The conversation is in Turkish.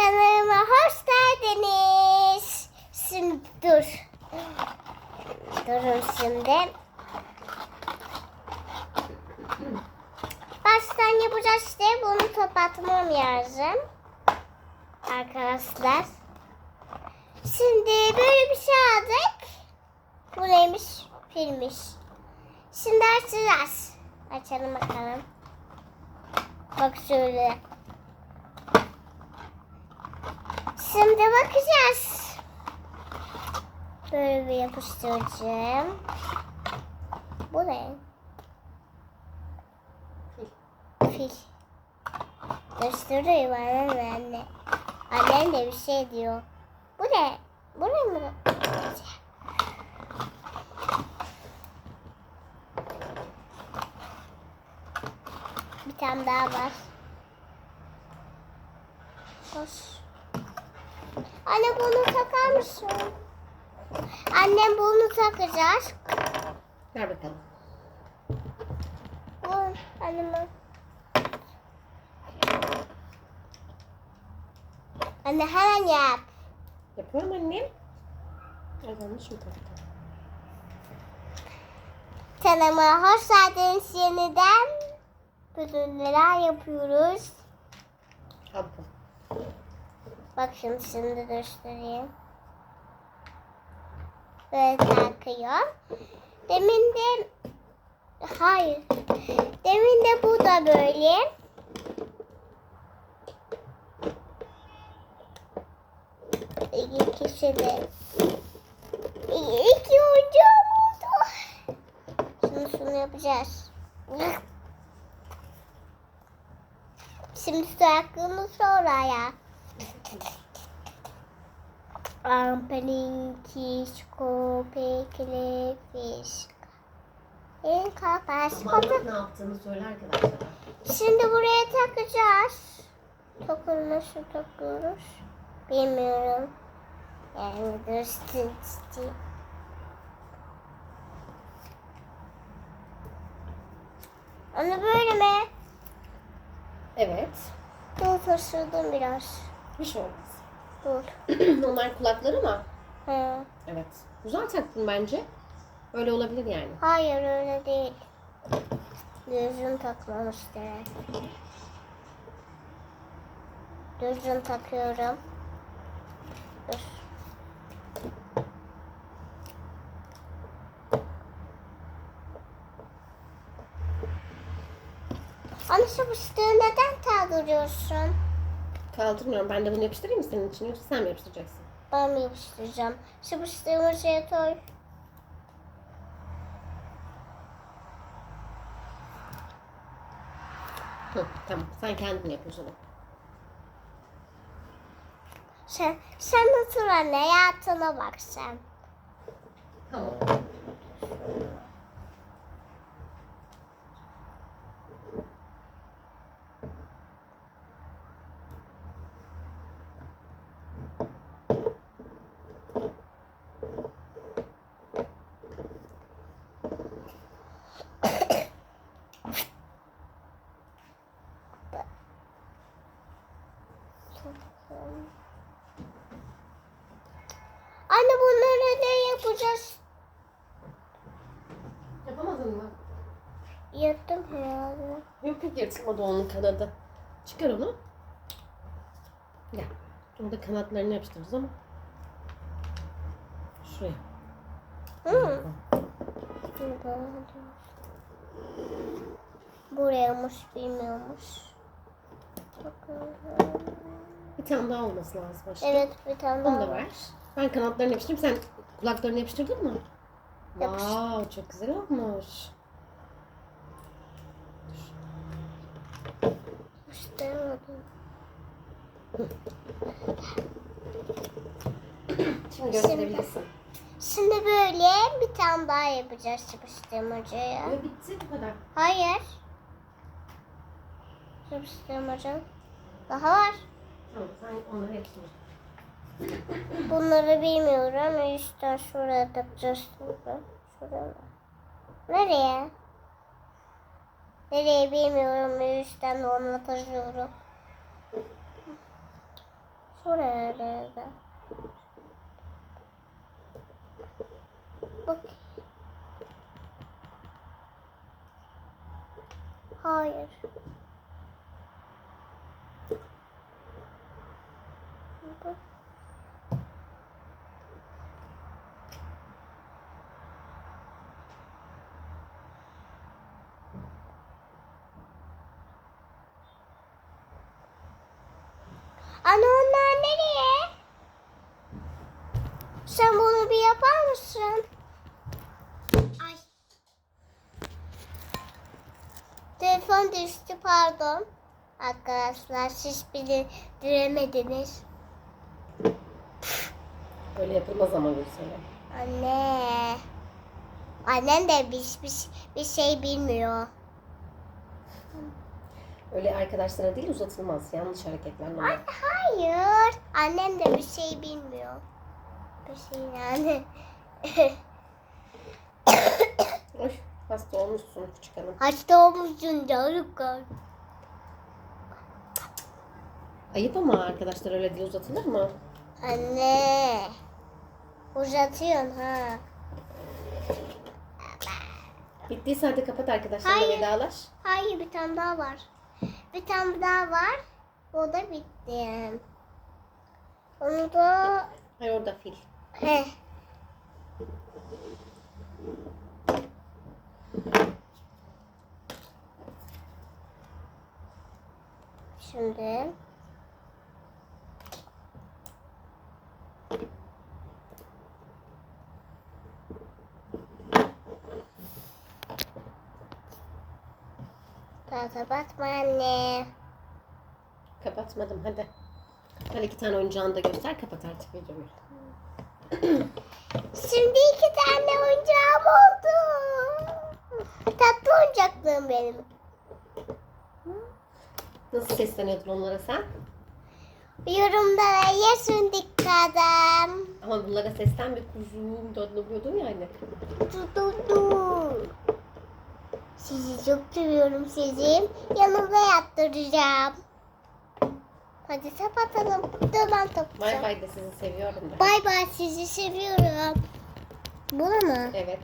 Kanalıma hoş geldiniz. Şimdi dur. Durun şimdi. Baştan yapacağız işte. Bunu kapatmam lazım. Arkadaşlar. Şimdi böyle bir şey aldık. Bu neymiş? Filmiş. Şimdi açacağız. Açalım bakalım. Bak şöyle. Şimdi bakacağız. Böyle bir yapıştıracağım. Bu ne? Fil. Gösteriyor bana anne. Annem de bir şey diyor. Bu ne? Bu ne mi? Bir tane daha var. Hoş. Anne bunu takar mısın? Annem bunu takacak. Ver bakalım. Bu annem. Anne hemen yap. Yapıyorum annem. Yanlış mı taktım? Kanalıma hoş geldiniz yeniden. Bugün neler yapıyoruz? Bakalım. Bak şimdi şimdi göstereyim. Böyle takıyor. Demin de hayır. Demin de bu da böyle. İki kişi de. İki hocam oldu. Şimdi şunu yapacağız. Şimdi saklımız oraya. Amperinkiş köpekli fiş. En kapaş Babanın ne yaptığını söyle arkadaşlar. Şimdi buraya takacağız. Takıl nasıl takıyoruz? Bilmiyorum. Yani dostum. Onu böyle mi? Evet. Dur taşırdım biraz. Bir şey olmaz. Dur. Onlar kulakları mı? He. Evet. Güzel taktın bence. Öyle olabilir yani. Hayır öyle değil. Düzgün takmamış gerek. Düzgün takıyorum. Dur. Anne şu fıstığı neden kaldırıyorsun? Kaldırmıyorum. Ben de bunu yapıştırayım mı senin için yoksa sen mi yapıştıracaksın? Ben mi yapıştıracağım? Fıstığımı şeye koy. Hı, tamam. Sen kendin yapıyorsun. Sen, sen otur anne hayatına bak sen. Tamam. Anne bunları ne yapacağız? Yapamadın mı? Yırttım herhalde. Yok yok yırtılmadı onun kanadı. Çıkar onu. Gel. Orada kanatlarını yapıştırırız ama. Şuraya. Hı. Buraymış bilmiyormuş. Bakalım. Bir tane daha olması lazım başka. Evet bir tane Onu daha da var. ver. Ben kanatlarını yapıştırayım. Sen kulaklarını yapıştırdın mı? Yapıştır. Wow, çok güzel olmuş. İstemedim. Şimdi gösterebilirsin. Şimdi böyle bir tane daha yapacağız yapıştırmacaya. Ve bitti bu kadar. Hayır. Yapıştırmaca. Daha var. Tamam sen onları yapıştır. Bunları bilmiyorum. Üstten şuraya takacağız. Şuraya. Nereye? Nereye bilmiyorum. Üstten onu taşıyorum. Şuraya da. Bak. Hayır. Bak. Anne onlar nereye? Sen bunu bir yapar mısın? Ay. Telefon düştü pardon. Arkadaşlar siz bildiremediniz. Öyle yapılmaz ama Gülsene. Anne. Annem de bir, bir, bir şey bilmiyor. Öyle arkadaşlara değil uzatılmaz. Yanlış hareketler normal. Anne hayır. Annem de bir şey bilmiyor. Bir şey yani. Oy, hasta olmuşsun küçük hanım. Hasta olmuşsun canım. Ayıp ama arkadaşlar öyle değil uzatılır mı? Anne. Uzatıyorsun ha. Bittiyse hadi kapat arkadaşlarla Hayır. vedalaş. Hayır bir tane daha var. Bir tane daha var. O da bitti. Onu da Hayır orada fil. Heh. Şimdi daha kapatma anne. Kapatmadım hadi. Hadi iki tane oyuncağını da göster kapat artık videomu. Şimdi iki tane oyuncağım oldu. Tatlı oyuncaklığım benim. Nasıl sesleniyordun onlara sen? Yorumlara yazın dikkatem. Ama bunlara sesten bir kuzum dönüyordun yani. Du du du. Sizi çok seviyorum sizin. Yanımda yattıracağım. Hadi kapatalım. Dur ben toplayacağım. Bay bay de sizi seviyorum da. Bay bay sizi seviyorum. Bunu mu? Evet.